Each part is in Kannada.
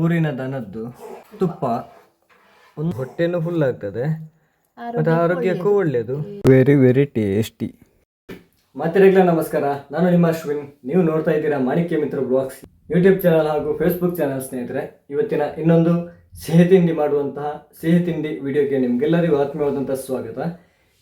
ಊರಿನ ದನದ್ದು ತುಪ್ಪ. ಒಂದು ಹೊಟ್ಟೆನೂ ಫುಲ್ ಆಗ್ತದೆ. ಮತ್ತು ಆರೋಗ್ಯಕ್ಕೂ ಒಳ್ಳೆಯದು ವೆರಿ ವೆರಿ ಟೇಸ್ಟಿ ಮಾತಿರೆಗ್ಲ ನಮಸ್ಕಾರ. ನಾನು ನಿಮ್ಮ ಅಶ್ವಿನ್. ನೀವು ನೋಡ್ತಾ ಇದ್ದೀರಾ Manikya Mitra blogs. YouTube channel ಹಾಗೂ ಫೇಸ್ಬುಕ್ ಚಾನಲ್ ಸ್ನೇಹಿತರೆ ಇವತ್ತಿನ ಇನ್ನೊಂದು ಸಿಹಿ ತಿಂಡಿ ಮಾಡುವಂತಹ ಸಿಹಿ ತಿಂಡಿ ವಿಡಿಯೋಗೆ ನಿಮ್ಗೆಲ್ಲರಿಗೂ ಆತ್ಮೀಯವಾದಂತಹ ಸ್ವಾಗತ.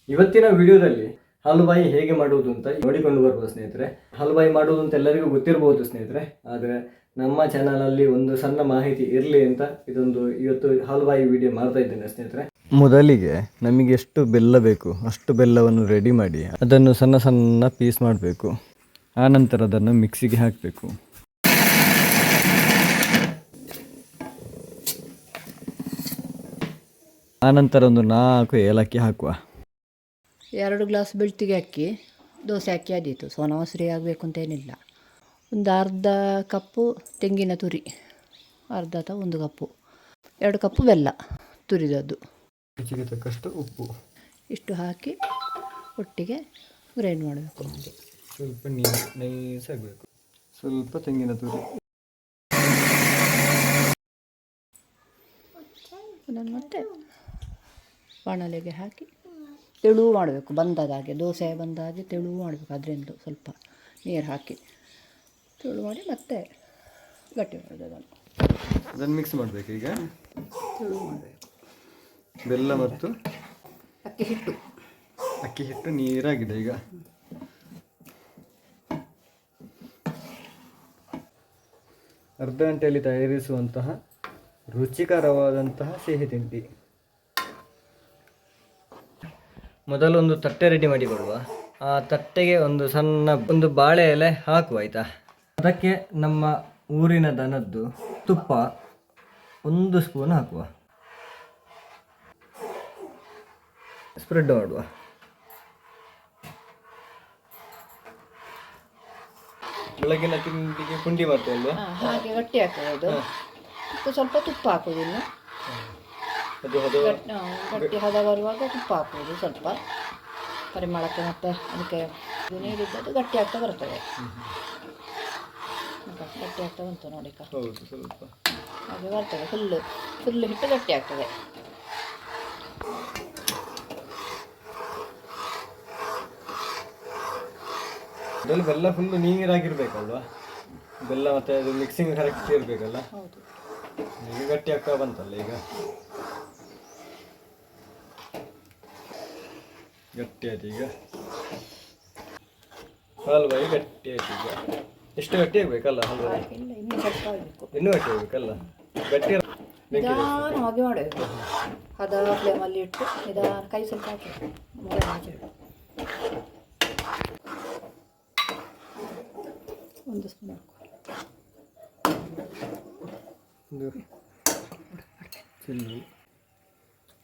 ಇವತ್ತಿನ ವಿಡಿಯೋದಲ್ಲಿ ಹಲ್ವಾಯಿ ಹೇಗೆ ಮಾಡುವುದು ಅಂತ ನೋಡಿಕೊಂಡು ಬರ್ಬೋದು ಸ್ನೇಹಿತರೆ. ಹಲ್ವಾಯಿ ಮಾಡುವುದು ಅಂತ ಎಲ್ಲರಿಗೂ ಗೊತ್ತಿರಬಹುದು ಸ್ನೇಹಿತರೆ. ಆದರೆ ನಮ್ಮ ಚಾನಲಲ್ಲಿ ಒಂದು ಸಣ್ಣ ಮಾಹಿತಿ ಇರಲಿ ಅಂತ ಇದೊಂದು ಇವತ್ತು ಹಲ್ವಾಯಿ ವಿಡಿಯೋ ಮಾಡ್ತಾ ಇದ್ದೇನೆ ಸ್ನೇಹಿತರೆ. ಮೊದಲಿಗೆ ನಮಗೆ ಎಷ್ಟು ಬೆಲ್ಲ ಬೇಕು, ಅಷ್ಟು ಬೆಲ್ಲವನ್ನು ರೆಡಿ ಮಾಡಿ, ಅದನ್ನು ಸಣ್ಣ ಸಣ್ಣ ಪೀಸ್ ಮಾಡಬೇಕು. ಆನಂತರ ಅದನ್ನು ಮಿಕ್ಸಿಗೆ ಹಾಕಬೇಕು. ಆನಂತರ ಒಂದು ನಾಲ್ಕು ಏಲಕ್ಕಿ ಹಾಕುವ. ಎರಡು ಗ್ಲಾಸ್ ಬೆಳ್ತಿಗೆ ಅಕ್ಕಿ ದೋಸೆ ಅಕ್ಕಿ ಆದೀತು ಸೋನಾ ಆಗಬೇಕು ಆಗಬೇಕು ಅಂತೇನಿಲ್ಲ ಒಂದು ಅರ್ಧ ಕಪ್ಪು ತೆಂಗಿನ ತುರಿ ಅರ್ಧ ಅಥವಾ ಒಂದು ಕಪ್ಪು. ಎರಡು ಕಪ್ಪು ಬೆಲ್ಲ ತುರಿದದ್ದು. ರುಚಿಗೆ ತಕ್ಕಷ್ಟು ಉಪ್ಪು. ಇಷ್ಟು ಹಾಕಿ ಒಟ್ಟಿಗೆ ಗ್ರೈಂಡ್ ಮಾಡಬೇಕು. ಸ್ವಲ್ಪ ನೀರು ನೈಸ್ ಆಗಬೇಕು ಸ್ವಲ್ಪ ತೆಂಗಿನ ತುರಿ. ಅದನ್ನು ಮತ್ತೆ ಬಾಣಲೆಗೆ ಹಾಕಿ ತೆಳು ಮಾಡಬೇಕು ಬಂದದ ಹಾಗೆ ದೋಸೆ ಬಂದ ಹಾಗೆ ತೆಳು ಮಾಡಬೇಕು ಅದರಿಂದ ಸ್ವಲ್ಪ ನೀರು ಹಾಕಿ. ತೆಳು ಮಾಡಿ ಮತ್ತೆ ಗಟ್ಟಿ ಮಾಡೋದು ಅದನ್ನು. ಅದನ್ನು ಮಿಕ್ಸ್ ಮಾಡಬೇಕು ಈಗ. ತೆಳು ಮಾಡಬೇಕು. ಬೆಲ್ಲ ಮತ್ತು ಅಕ್ಕಿ ಹಿಟ್ಟು. ಅಕ್ಕಿ ಹಿಟ್ಟು ನೀರಾಗಿದೆ ಈಗ. ಅರ್ಧ ಗಂಟೆಯಲ್ಲಿ ತಯಾರಿಸುವಂತಹ ರುಚಿಕರವಾದಂತಹ ಸಿಹಿ ತಿಂಡಿ. ಮೊದಲು ಒಂದು ತಟ್ಟೆ ರೆಡಿ ಮಾಡಿಕೊಳ್ಳುವ. ಆ ತಟ್ಟೆಗೆ ಒಂದು ಸಣ್ಣ ಒಂದು ಬಾಳೆ ಎಲೆ ಹಾಕುವ ಆಯ್ತಾ? ಅದಕ್ಕೆ ನಮ್ಮ ಊರಿನ ದನದ್ದು ತುಪ್ಪ ಒಂದು ಸ್ಪೂನ್ ಹಾಕುವ. ಸ್ಪ್ರೆಡ್ ಮಾಡುವ. ಬೆಳಗಿನ ತಿಂಡಿಗೆ ಪುಂಡಿ ಮಾಡ್ತೇವೆ ಹಾಗೆ ಗಟ್ಟಿ ಹಾಕೋದು ಸ್ವಲ್ಪ ತುಪ್ಪ ಹಾಕೋದಿಲ್ಲ ಅದು ಗಟ್ಟಿ ಹಾ, ಗಟ್ಟಿ ಹದ ಬರುವಾಗ ತುಪ್ಪ ಹಾಕೋದು ಸ್ವಲ್ಪ. ಪರಿಮಳಕ್ಕೆ ಮತ್ತೆ ಅದಕ್ಕೆ ನೀರಿದ್ದದ್ದು ಗಟ್ಟಿ ಆಗ್ತಾ ಬರ್ತದೆ. ಗಟ್ಟಿ ಆಗ್ತಾ ಬಂತು ನೋಡಿ ಹಾಗೆ ಬರ್ತದೆ ಫುಲ್ಲು ಫುಲ್ಲು ಹಿಟ್ಟು ಗಟ್ಟಿ ಆಗ್ತದೆ. ಅದರಲ್ಲಿ ಬೆಲ್ಲ ಫುಲ್ಲು ನೀರಾಗಿರ್ಬೇಕಲ್ವಾ? ಬೆಲ್ಲ ಮತ್ತೆ ಅದು ಮಿಕ್ಸಿಂಗ್ ಕರೆಕ್ಟ್ ಇರಬೇಕಲ್ಲ? ಹೌದು. ಈಗ ಗಟ್ಟಿ ಆಗ್ತಾ ಬಂತಲ್ಲ ಈಗ? ಗಟ್ಟಿ ಆಯ್ತು ಈಗ. ಹಲ್ವಾಯಿ ಗಟ್ಟಿ ಆಯ್ತು ಈಗ. ಎಷ್ಟು ಗಟ್ಟಿ ಆಗ್ಬೇಕಲ್ಲ ಹಲ್ವಾಯಿ? ಇನ್ನೂ ಗಟ್ಟಿ ಆಗ್ಬೇಕಲ್ಲ ಗಟ್ಟಿ ನಿಧಾನವಾಗಿ ಮಾಡಬೇಕು ಹದ ಫ್ಲೇಮಲ್ಲಿ ಇಟ್ಟು ನಿಧಾನ ಕೈ ಸ್ವಲ್ಪ ಹಾಕಿ. ಒಂದು ಸ್ಪೂನ್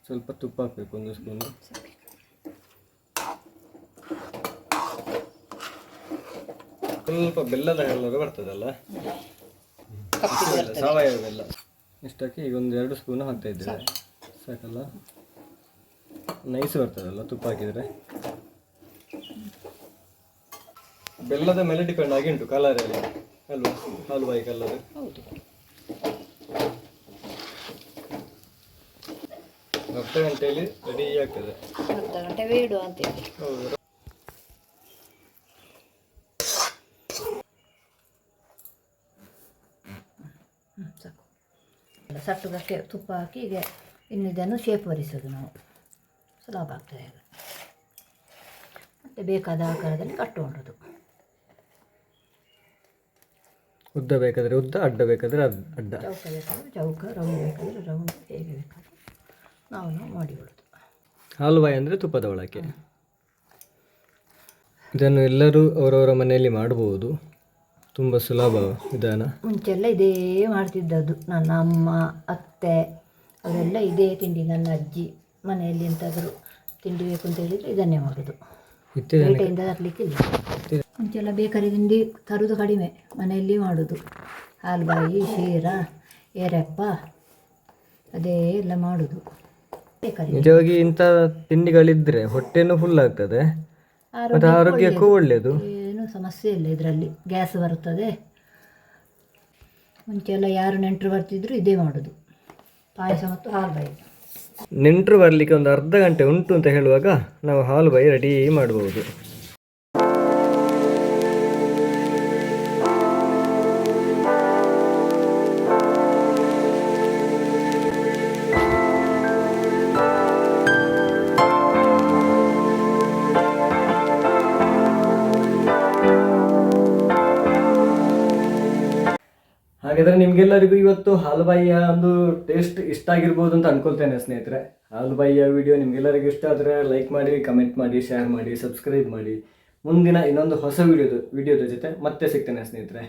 ಸ್ವಲ್ಪ ತುಪ್ಪ ಹಾಕಬೇಕು ಒಂದು ಸ್ಪೂನು. ಸ್ವಲ್ಪ ಬೆಲ್ಲದ ಎಲ್ಲರೂ ಬರ್ತದಲ್ಲ? ಸಾವಯವ ಬೆಲ್ಲ. ಇಷ್ಟಕ್ಕೆ ಈಗ ಒಂದು ಎರಡು ಸ್ಪೂನ್ ಹಾಕ್ತಾ ಇದ್ದೇವೆ. ಸಾಕಲ್ಲ? ನೈಸ್ ಬರ್ತದಲ್ಲ ತುಪ್ಪ ಹಾಕಿದರೆ? ಬೆಲ್ಲದ ಮೇಲೆ ಡಿಪೆಂಡ್ ಆಗಿ ಉಂಟು ಕಲರ್ ಎಲ್ಲ ಅಲ್ವಾ? ಹಲ್ವಾಯಿ ಕಲರ್ ಹೌದು. ಅರ್ಧ ಗಂಟೆಯಲ್ಲಿ ರೆಡಿ ಆಗ್ತದೆ. ಅರ್ಧ ಗಂಟೆ ಬೇಡ ಹೌದು. ಅಲ್ಲ, ಸಟ್ಟುಗಕ್ಕೆ ತುಪ್ಪ ಹಾಕಿ ಈಗ ಇನ್ನಿದನ್ನು ಶೇಪ್ ಬರಿಸೋದು ನಾವು. ಸುಲಭ ಆಗ್ತದೆ ಈಗ ಮತ್ತು ಬೇಕಾದ ಆಕಾರದಲ್ಲಿ ಕಟ್ಟು ಮಾಡೋದು ಉದ್ದ ಬೇಕಾದರೆ ಉದ್ದ ಅಡ್ಡ ಬೇಕಾದರೆ ಅಡ್ಡ. ಚೌಕ ಬೇಕಾದರೆ ಚೌಕ ರೌಂಡ್ ಬೇಕಾದರೆ ರೌಂಡ್ ಹೇಗೆ ಬೇಕಾದರೆ ನಾವು ನಾವು ಮಾಡಿಕೊಳ್ಳೋದು ಹಾಲುವಾಯಿ ಅಂದರೆ ತುಪ್ಪದ ಒಳಕ್ಕೆ. ಇದನ್ನು ಎಲ್ಲರೂ ಅವರವರ ಮನೆಯಲ್ಲಿ ಮಾಡಬಹುದು ತುಂಬ ಸುಲಭ ವಿಧಾನ. ಮುಂಚೆಲ್ಲ ಇದೇ ಮಾಡ್ತಿದ್ದದ್ದು. ನನ್ನ ಅಮ್ಮ ಅತ್ತೆ ಅವರೆಲ್ಲ ಇದೇ ತಿಂಡಿ ನನ್ನ ಅಜ್ಜಿ ಮನೆಯಲ್ಲಿ ಎಂತಾದರೂ ತಿಂಡಿ ಬೇಕು ಅಂತ ಹೇಳಿದರೆ ಇದನ್ನೇ ಮಾಡೋದು. ಪೇಟೆಯಿಂದ ತರಲಿಕ್ಕಿಲ್ಲ. ಮುಂಚೆಲ್ಲ ಬೇಕರಿ ತಿಂಡಿ ತರುದು ಕಡಿಮೆ. ಮನೆಯಲ್ಲಿ ಮಾಡೋದು. ಹಾಲ್ಬಾಯಿ ಶೀರ ಏರಪ್ಪ ಅದೇ ಎಲ್ಲ ಮಾಡೋದು. ಬೇಕರಿ ನಿಜವಾಗಿ ಇಂಥ ತಿಂಡಿಗಳಿದ್ರೆ ಹೊಟ್ಟೆನೂ ಫುಲ್ ಆಗ್ತದೆ. ಮತ್ತು ಆರೋಗ್ಯಕ್ಕೂ ಒಳ್ಳೆಯದು ಏನು ಸಮಸ್ಯೆ ಇಲ್ಲ ಇದರಲ್ಲಿ. ಗ್ಯಾಸ್ ಬರುತ್ತದೆ. ಮುಂಚೆ ಎಲ್ಲ ಯಾರು ನೆಂಟರು ಬರ್ತಿದ್ರು ಇದೇ ಮಾಡೋದು. ಪಾಯಸ ಮತ್ತು ಹಾಲು ಬಾಯಿ. ನೆಂಟರು ಬರಲಿಕ್ಕೆ ಒಂದು ಅರ್ಧ ಗಂಟೆ ಉಂಟು ಅಂತ ಹೇಳುವಾಗ ನಾವು ಹಾಲು ಬಾಯಿ ರೆಡಿ ಮಾಡ್ಬೋದು. ಹಾಗಾದ್ರೆ ನಿಮ್ಗೆಲ್ಲರಿಗೂ ಇವತ್ತು ಹಾಲುಬಾಯಿಯ ಒಂದು ಟೇಸ್ಟ್ ಇಷ್ಟ ಆಗಿರ್ಬೋದು ಅಂತ ಅನ್ಕೊಳ್ತೇನೆ ಸ್ನೇಹಿತರೆ. ಹಾಲುಬಾಯಿಯ ವಿಡಿಯೋ ನಿಮ್ಗೆಲ್ಲರಿಗೂ ಇಷ್ಟ ಆದರೆ ಲೈಕ್ ಮಾಡಿ ಕಮೆಂಟ್ ಮಾಡಿ ಶೇರ್ ಮಾಡಿ ಸಬ್ಸ್ಕ್ರೈಬ್ ಮಾಡಿ. ಮುಂದಿನ ಇನ್ನೊಂದು ಹೊಸ ವಿಡಿಯೋದ ವಿಡಿಯೋದ ಜೊತೆ ಮತ್ತೆ ಸಿಗ್ತೇನೆ ಸ್ನೇಹಿತರೆ.